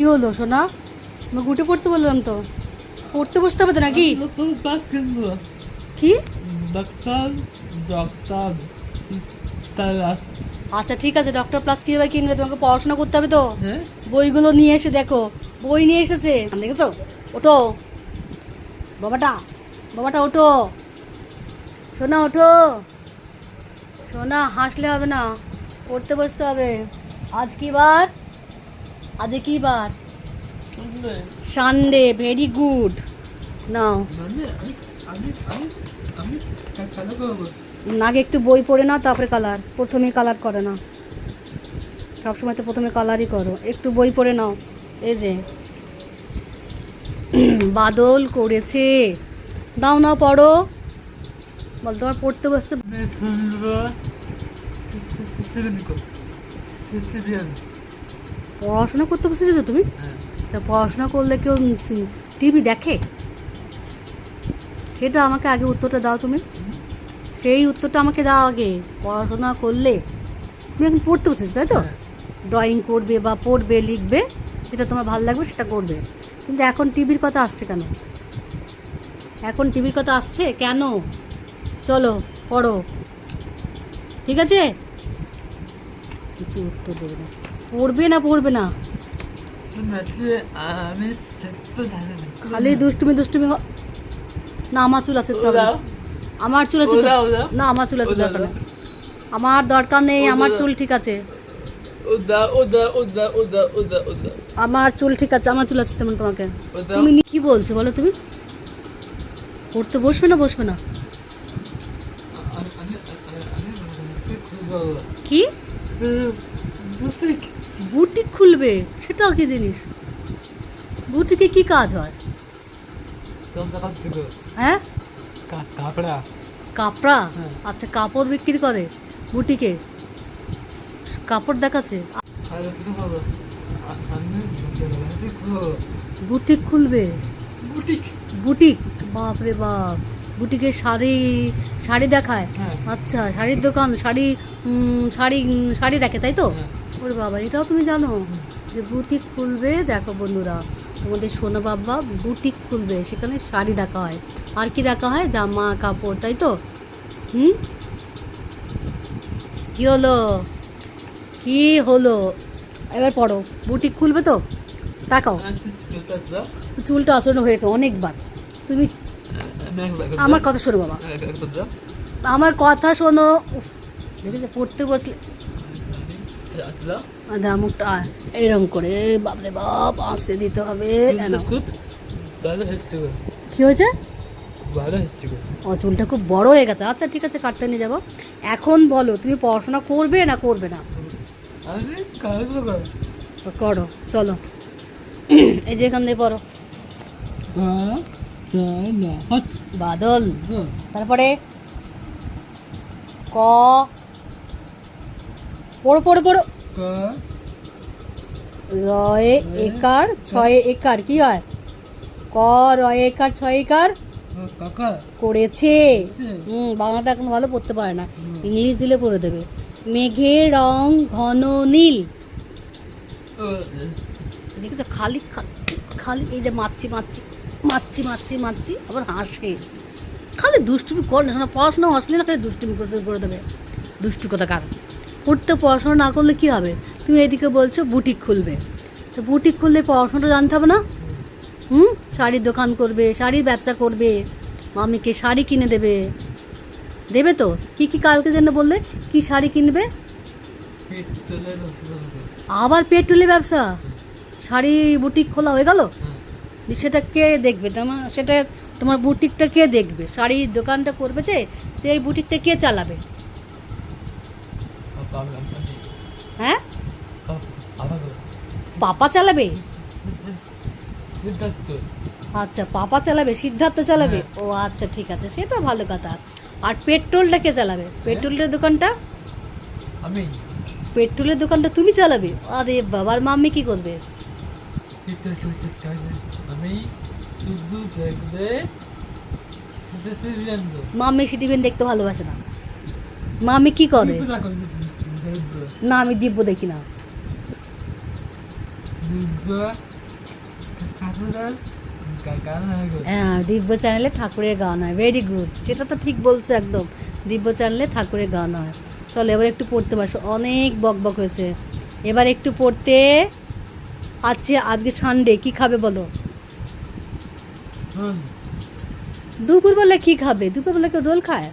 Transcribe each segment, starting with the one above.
কি হলো সোনা? আমাকে উঠে পড়তে বললাম তো। পড়তে বসতে হবে তো নাকি? কি? আচ্ছা ঠিক আছে ডক্টর প্লাস কীভাবে কিনবে? তোমাকে পড়াশোনা করতে হবে তো। হ্যাঁ। বইগুলো নিয়ে এসে দেখো। বই নিয়ে এসেছে। দেখেছ? ওঠো। বাবাটা বাবাটা ওঠো। সোনা ওঠো। সোনা হাসলে হবে না। পড়তে বসতে হবে। আজ কি বার? আজ কি বার সানডে ভেরি গুড নাও মানে আগে একটু বই পড়ে নাও তারপরে কালার প্রথমে কালার করে না সবসময় তো প্রথমে কালারই করো একটু বই পড়ে নাও এই যে বাদল করেছে দাও নাও পড়ো বল তোমার পড়তে বসতে পড়াশোনা করতে বসেছো তো তুমি? হ্যাঁ। তা পড়াশোনা করলে কেউ টিভি দেখে? সেটা আমাকে আগে উত্তরটা দাও তুমি। সেই উত্তরটা আমাকে দাও আগে। পড়াশোনা করলে? তুমি এখন পড়তে বসেছো তাই তো? হ্যাঁ। ড্রয়িং করবে বা পড়বে লিখবে যেটা তোমার ভালো লাগবে সেটা করবে। কিন্তু এখন টিভির কথা আসছে কেন? এখন টিভির কথা আসছে কেন? চলো পড়ো। ঠিক আছে? কিছু উত্তর দেবে না। পড়বে না পড়বে না খালি দুষ্টুমি দুষ্টুমি না আমার চুল আছে আমার চুল আছে না আমার চুল আছে দরকার নেই আমার দরকার নেই আমার চুল ঠিক আছে আমার চুল ঠিক আছে আমার চুল আছে তেমন তোমাকে তুমি কি বলছো বলো তুমি পড়তে বসবে না বসবে না কি বুটিক খুলবে সেটাও কি জিনিস? বুটিকে কি কাজ হয়? হ্যাঁ? কাপড়া। কাপড়া? হ্যাঁ। আচ্ছা কাপড় বিক্রি করে বুটিকে। কাপড় দেখাচ্ছে। বুটিক খুলবো? বুটিক। বুটিক? বাপরে বাপ। বুটিকে শাড়ি শাড়ি দেখায়? হ্যাঁ। আচ্ছা শাড়ির দোকান শাড়ি শাড়ি শাড়ি রাখে তাই তো? হ্যাঁ। ওরে বাবা এটাও তুমি জানো? যে বুটিক খুলবে দেখো বন্ধুরা তোমাদের সোনা বাবা বুটিক খুলবে সেখানে শাড়ি দেখা হয়। আর কি দেখা হয়? জামা কাপড় তাই তো? হুম? কি হলো? কি হলো? এবার পড়ো বুটিক খুলবে তো? তাকাও চুলটা আচরণ হয়ে যেত অনেকবার। তুমি আমার কথা শোনো বাবা। আমার কথা শোনো। উফ, দেখেছ পড়তে বসলে আদা মুখটা এরম করে বাপরে বাপ আসতে দিতে হবে কি হয়েছে? ও চুলটা খুব বড় হয়ে গেছে। আচ্ছা ঠিক আছে কাটতে নিয়ে যাব। এখন বলো তুমি পড়াশোনা করবে না করবে না? করো চলো। এই যে এখান দিয়ে পড়ো। বাদল। তারপরে ক পড়ো পড়ো পড়ো। রয়ে একার ছয় একার কি হয়? ক রয়ে একার ছয় একার? করেছে। হুম বাংলাটা এখন ভালো পড়তে পারে না। ইংলিশ দিলে পড়ে দেবে। মেঘের রং ঘন নীল। দেখেছ? খালি খালি এই যে মারছি মারছি মারছি মারছি মারছি আবার হাসে। খালি দুষ্টুমি কর না পড়াশোনা আসলে না খালি দুষ্টুমি করে দেবে। দুষ্টু কথা কার? পড়তে পড়াশোনা না করলে কি হবে? তুমি এদিকে বলছো বুটিক খুলবে। তো বুটিক খুললে পড়াশোনাটা জানতে হবে না? হুম? শাড়ির দোকান করবে শাড়ির ব্যবসা করবে। মামিকে শাড়ি কিনে দেবে। দেবে তো? কি কি কালকে যেন বললে? কি শাড়ি কিনবে? আবার পেট্রোলের ব্যবসা? শাড়ি বুটিক খোলা হয়ে গেল? হ্যাঁ। সেটা কে দেখবে? তোমার সেটা তোমার বুটিকটা কে দেখবে? শাড়ির দোকানটা করবে যে সেই বুটিকটা কে চালাবে? হ্যাঁ? পাপা চালাবে? আচ্ছা পাপা চালাবে সিদ্ধার্থ চালাবে? ও আচ্ছা ঠিক আছে সেটা ভালো কথা। আর পেট্রোলটা কে চালাবে? পেট্রোলের দোকানটা? আমি। পেট্রোলের দোকানটা তুমি চালাবে? আরে বাবার মাম্মি কি করবে? মাম্মি সিটিভেন দেখতে ভালোবাসে না। মাম্মি কি করে? না আমি দিব্য দেখি না। দিব্য? হয়ে চ্যানেলে ঠাকুরের গান হয়। ভেরি গুড সেটা তো ঠিক বলছো একদম। দিব্য চ্যানেলে ঠাকুরের গান হয়। চলো এবার একটু পড়তে পারছ অনেক বক বক হয়েছে। এবার একটু পড়তে আজকে আজকে সানডে কি খাবে বলো? শোন দুপুরবেলা কি খাবে? দুপুরবেলা কেউ জল খায়?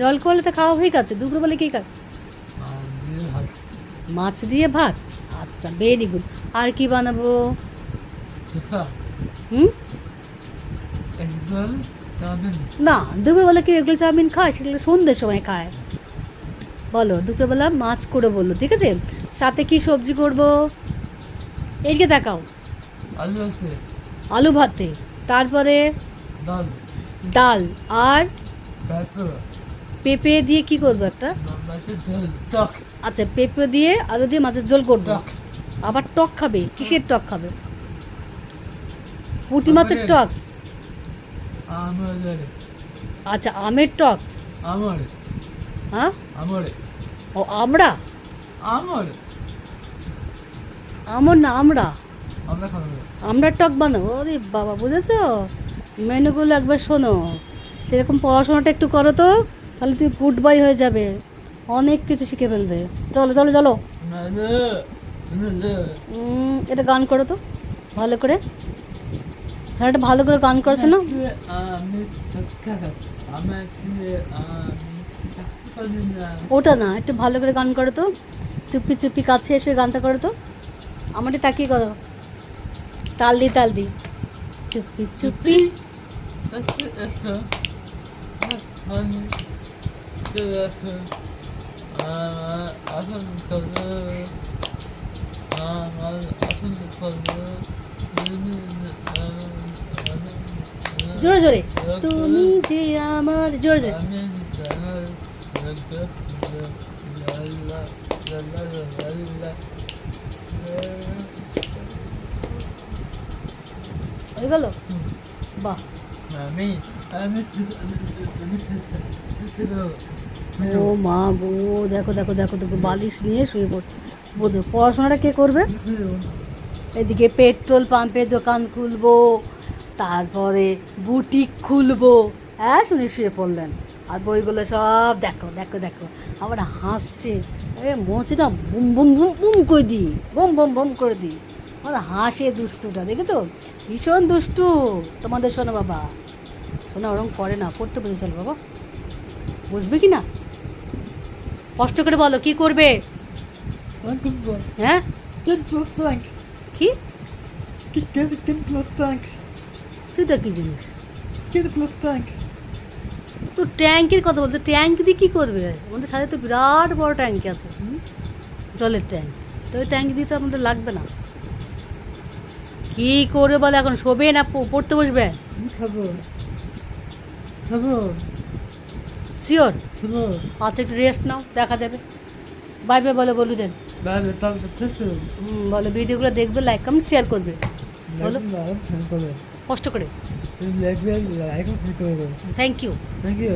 জল খাওয়ালে তো খাওয়া হয়ে গেছে। দুপুরবেলা কি খায় আর দিয়ে ভাত মাছ দিয়ে ভাত? আচ্ছা ভেরি গুড আর কি বানাবো? হুম? না দুপুরবেলা কি এগুলো চাউমিন খায় সেগুলো সন্ধ্যের সময় খায়। বলো দুপুরবেলা মাছ করে বলল ঠিক আছে? সাথে কি সবজি করব? এদিকে দেখাও। আলু আলু ভাতে। তারপরে? ডাল। ডাল। আর? পেঁপে দিয়ে কি করব একটা? আচ্ছা পেঁপে দিয়ে আলু দিয়ে মাছের ঝোল করব। আবার টক খাবে? কিসের টক খাবে? পুঁটি মাছের টক? আচ্ছা আমের টক? হ্যাঁ? ও আমরা? আমার। না আমরা? আমরা আমরা টক বানাবো? ওরে বাবা বুঝেছ? মেনুগুলো একবার শোনো। সেরকম পড়াশোনাটা একটু করো তো। তাহলে তুমি গুড বাই হয়ে যাবে। অনেক কিছু শিখে ফেলবে। চলো চলো চলো। এটা গান করো তো, ভালো করে। হ্যাঁ এটা ভালো করে গান করেছ না? ওটা না, একটু ভালো করে গান করো তো। চুপি চুপি কাছে এসে গানটা করো তো। আমারটা তাকিয়ে করো। তাল দি তাল দি চুপি চুপি। আসন আসন জোরে জোরে তুমি যে আমার জোরে জোরে আমি হয়ে গেল বাহ আমি আমি ও মা গো দেখো দেখো দেখো দেখো, বালিশ নিয়ে শুয়ে পড়ছে। বোঝো, পড়াশোনাটা কে করবে? এদিকে পেট্রোল পাম্পের দোকান খুলবো, তারপরে বুটিক খুলবো। হ্যাঁ শুনে শুয়ে পড়লেন। আর বইগুলো সব দেখো দেখো দেখো আবার হাসছে। এ মোচিটা বুম বুম বুম বুম করে দিই, বুম বুম বুম করে দিই। আমার হাসে দুষ্টুটা, দেখেছ? ভীষণ দুষ্টু। তোমাদের শোনো বাবা। শোনা ওরকম করে না, পড়তে বুঝে চলো বাবা। বুঝবে কি না? কষ্ট করে বলো কি করবে? হ্যাঁ? কি? সেটা কি জিনিস। তো ট্যাঙ্কের কথা বলতে ট্যাঙ্ক দিয়ে কী করবে? আমাদের সাথে তো বিরাট বড় ট্যাঙ্ক আছে? জলের ট্যাঙ্ক। তো ওই ট্যাঙ্ক দিয়ে তো আমাদের লাগবে না। কি করবে বলে এখন? শোবে না? পড়তে বসবে? শিওর আচ্ছা একটু রেস্ট নাও দেখা যাবে। বাই বাই বলে বলু দেন বলো ভিডিওগুলো দেখবে লাইক কমেন্ট শেয়ার করবে। বলো। কষ্ট করে। Thank you thank you.